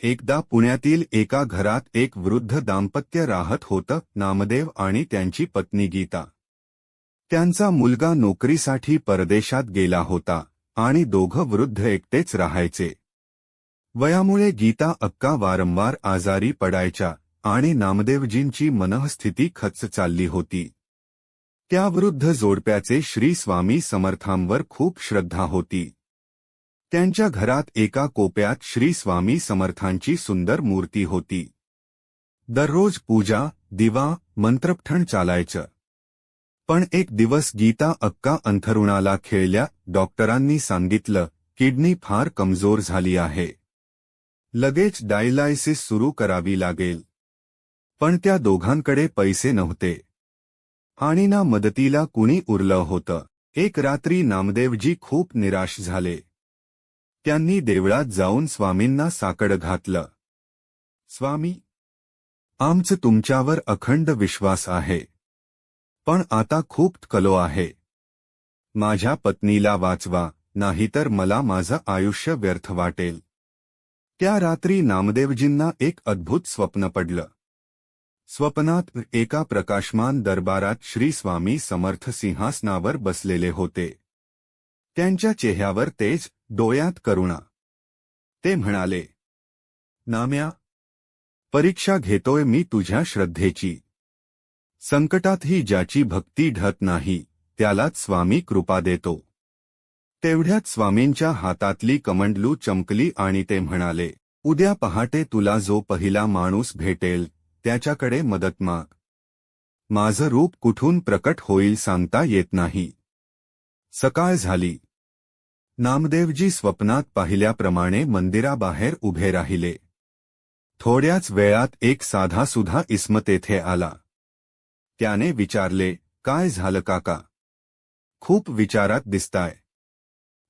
एकदा पुण्यातील एका घरात एक वृद्ध दाम्पत्य राहत होतं नामदेव आणि त्यांची पत्नी गीता. त्यांचा मुलगा नोकरीसाठी परदेशात गेला होता आणि दोघं वृद्ध एकटेच राहायचे. वयामुळे गीता अक्का वारंवार आजारी पडायच्या आणि नामदेवजींची मनःस्थिती खच्च चालली होती. त्या वृद्ध जोडप्याचे श्री स्वामी समर्थांवर खूप श्रद्धा होती. त्यांच्या घरात एका कोप्यात श्री स्वामी समर्थांची सुंदर मूर्ती होती. दररोज पूजा दिवा मंत्रपठण चालायचं. पण एक दिवस गीता अक्का अंथरुणाला खेळल्या डॉक्टरांनी सांगितलं किडनी फार कमजोर झाली आहे. लगेच डायलायसिस सुरू करावी लागेल. पण त्या दोघांकडे पैसे नव्हते. आणि ना मदतीला कुणी उरलं होतं. एक रात्री नामदेवजी खूप निराश झाले. त्यांनी देवळात जाऊन स्वामींना साकड घातलं. स्वामी आमचं तुमच्यावर अखंड विश्वास आहे. पण आता खूप कलो आहे. माझ्या पत्नीला वाचवा नाहीतर मला माझं आयुष्य व्यर्थ वाटेल. त्या रात्री नामदेवजींना एक अद्भुत स्वप्न पडलं. स्वप्नात एका प्रकाशमान दरबारात श्री स्वामी समर्थ सिंहासनावर बसलेले होते. त्यांच्या चेहऱ्यावर तेज डोळ्यात करुणा. ते म्हणाले नाम्या परीक्षा घेतोय मी तुझ्या श्रद्धेची. संकटातही ज्याची भक्ती ढत नाही त्यालाच स्वामी कृपा देतो. तेवढ्यात स्वामींच्या हातातली कमंडलू चमकली आणि ते म्हणाले उद्या पहाटे तुला जो पहिला माणूस भेटेल त्याच्याकडे मदत माग. माझं रूप कुठून प्रकट होईल सांगता येत नाही. सकाळ झाली. नामदेवजी स्वप्नात पाहिल्याप्रमाणे मंदिराबाहेर उभे राहिले. थोड्याच वेळात एक साधा सुधा इसम तेथे आला. त्याने विचारले काय झालं काका? खूप विचारात दिसताय.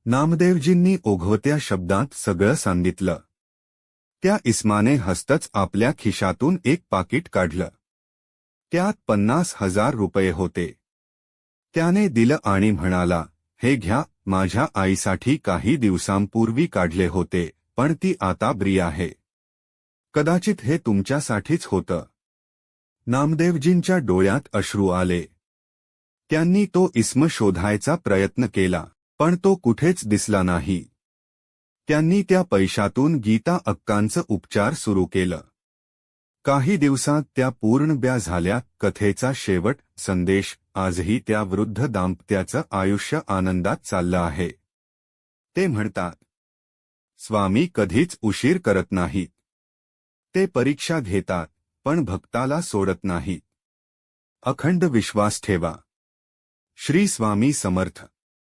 नामदेवजींनी ओघवत्या शब्दात सगळं सांगितलं. त्या इस्माने हस्तच आपल्या खिशातून एक पाकिट काढलं. त्यात पन्नास हजार रुपये होते. त्याने दिलं आणि म्हणाला हे घ्या माझ्या आईसाठी काही दिवसांपूर्वी काढले होते पण ती आता ब्री आहे. कदाचित हे तुमच्यासाठीच होतं. नामदेवजींच्या डोळ्यात अश्रू आले. त्यांनी तो इस्म शोधायचा प्रयत्न केला पण तो कुठेच दिसला नाही. त्यांनी त्या पैशातून गीता अक्कांचं उपचार सुरू केलं. काही दिवसात त्या पूर्णब्या झाल्या कथेचा शेवट संदेश आजही त्या वृद्ध दाम्पत्याचं आयुष्य आनंदात चाललं आहे. ते म्हणतात स्वामी कधीच उशीर करत नाहीत. ते परीक्षा घेतात पण भक्ताला सोडत नाहीत. अखंड विश्वास ठेवा. श्री स्वामी समर्थ.